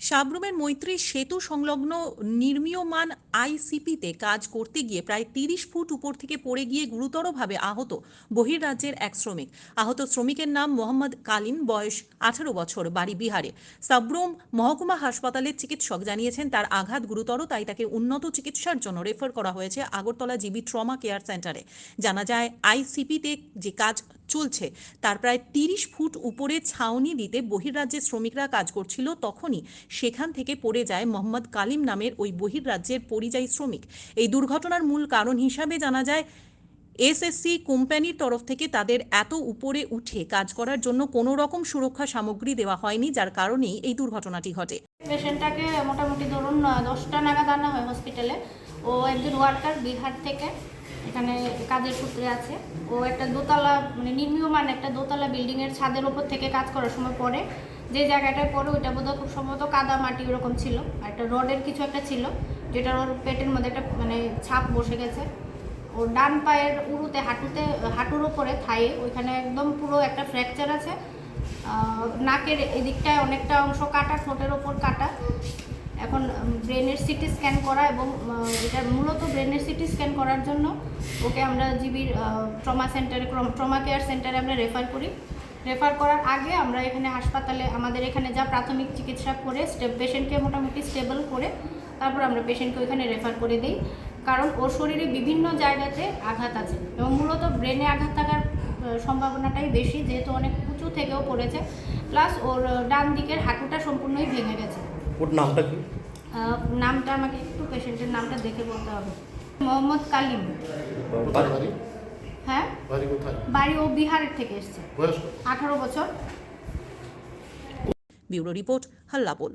সাবরুমের মৈত্রী সেতু সংলগ্ন নির্মীয়মান আইসিপিতে কাজ করতে গিয়ে প্রায় তিরিশ ফুট উপর থেকে পড়ে গিয়ে গুরুতরভাবে আহত বহির্রাজ্যের এক শ্রমিক। আহত শ্রমিকের নাম মোহাম্মদ কালিম বয়স আঠারো বছর, বাড়ি বিহারে। সাবরুম মহকুমা হাসপাতালের চিকিৎসক জানিয়েছেন, তার আঘাত গুরুতর, তাই তাকে উন্নত চিকিৎসার জন্য রেফার করা হয়েছে আগরতলা জিবি ট্রমা কেয়ার সেন্টারে। জানা যায়, আইসিপিতে যে কাজ চলছে। তার প্রায় তিরিশ ফুট উপরে ছাউনি দিতে বহির্রাজ্যের শ্রমিকরা কাজ করছিল তখনই। সেখান থেকে পড়ে যায় মোহাম্মদ কালিম নামের ওই বহির্রাজ্যের পরিযায়ী শ্রমিক। এই দুর্ঘটনার মূল কারণ হিসাবে জানা যায়, এসএসসি কোম্পানির তরফ থেকে তাদের এত উপরে উঠে কাজ করার জন্য কোনো রকম সুরক্ষা সামগ্রী দেওয়া হয়নি, যার কারণেই এই দুর্ঘটনাটি ঘটে। পেশেন্টটাকে মোটামুটি ধরুন দশটা নাগাদ আনা হয় হসপিটালে ও একজন ওয়ার্কার বিহার থেকে। এখানে কাজের সূত্রে আছে। ও একটা দোতলা মানে নির্মীয়মান একটা দোতলা বিল্ডিংয়ের ছাদের ওপর থেকে কাজ করার সময় পরে যে জায়গাটায় পরে ওইটা বোধহয় খুব সম্ভবত কাদা মাটি ওরকম ছিল। আর একটা রডের কিছু একটা ছিল, যেটা ওর পেটের মধ্যে একটা মানে ছাপ বসে গেছে। ওর ডান পায়ের উরুতে, হাঁটুতে, হাঁটুর ওপরে থায়ে ওইখানে একদম পুরো একটা ফ্র্যাকচার আছে। নাকের এদিকটায় অনেকটা অংশ কাটা, ঠোঁটের ওপর কাটা। এখন ব্রেনের সিটি স্ক্যান করা এবং এটা মূলত ব্রেনের সিটি স্ক্যান করার জন্য ওকে আমরা জিবির ট্রমা সেন্টারে ট্রমা কেয়ার সেন্টারে আমরা রেফার করি। রেফার করার আগে আমরা এখানে হাসপাতালে, আমাদের এখানে যা প্রাথমিক চিকিৎসা করে স্টেপ পেশেন্টকে মোটামুটি স্টেবল করে, তারপর আমরা পেশেন্টকে ওইখানে রেফার করে দিই। কারণ ওর শরীরে বিভিন্ন জায়গাতে আঘাত আছে এবং মূলত ব্রেনে আঘাত থাকার সম্ভাবনাটাই বেশি, যেহেতু অনেক উঁচু থেকেও পড়েছে। প্লাস ওর ডান দিকের হাঁটুটা সম্পূর্ণই ভেঙে গেছে। ওর নামটা কি? আহ, নামটা আমাকে একটু পেশেন্টের নামটা দেখে বলতে হবে। মোহাম্মদ কালিম। হ্যাঁ? বাড়ি কোথায়? বাড়ি ও বিহারের থেকে এসেছে? আঠারো বছর। Bureau report হাল্লাপোল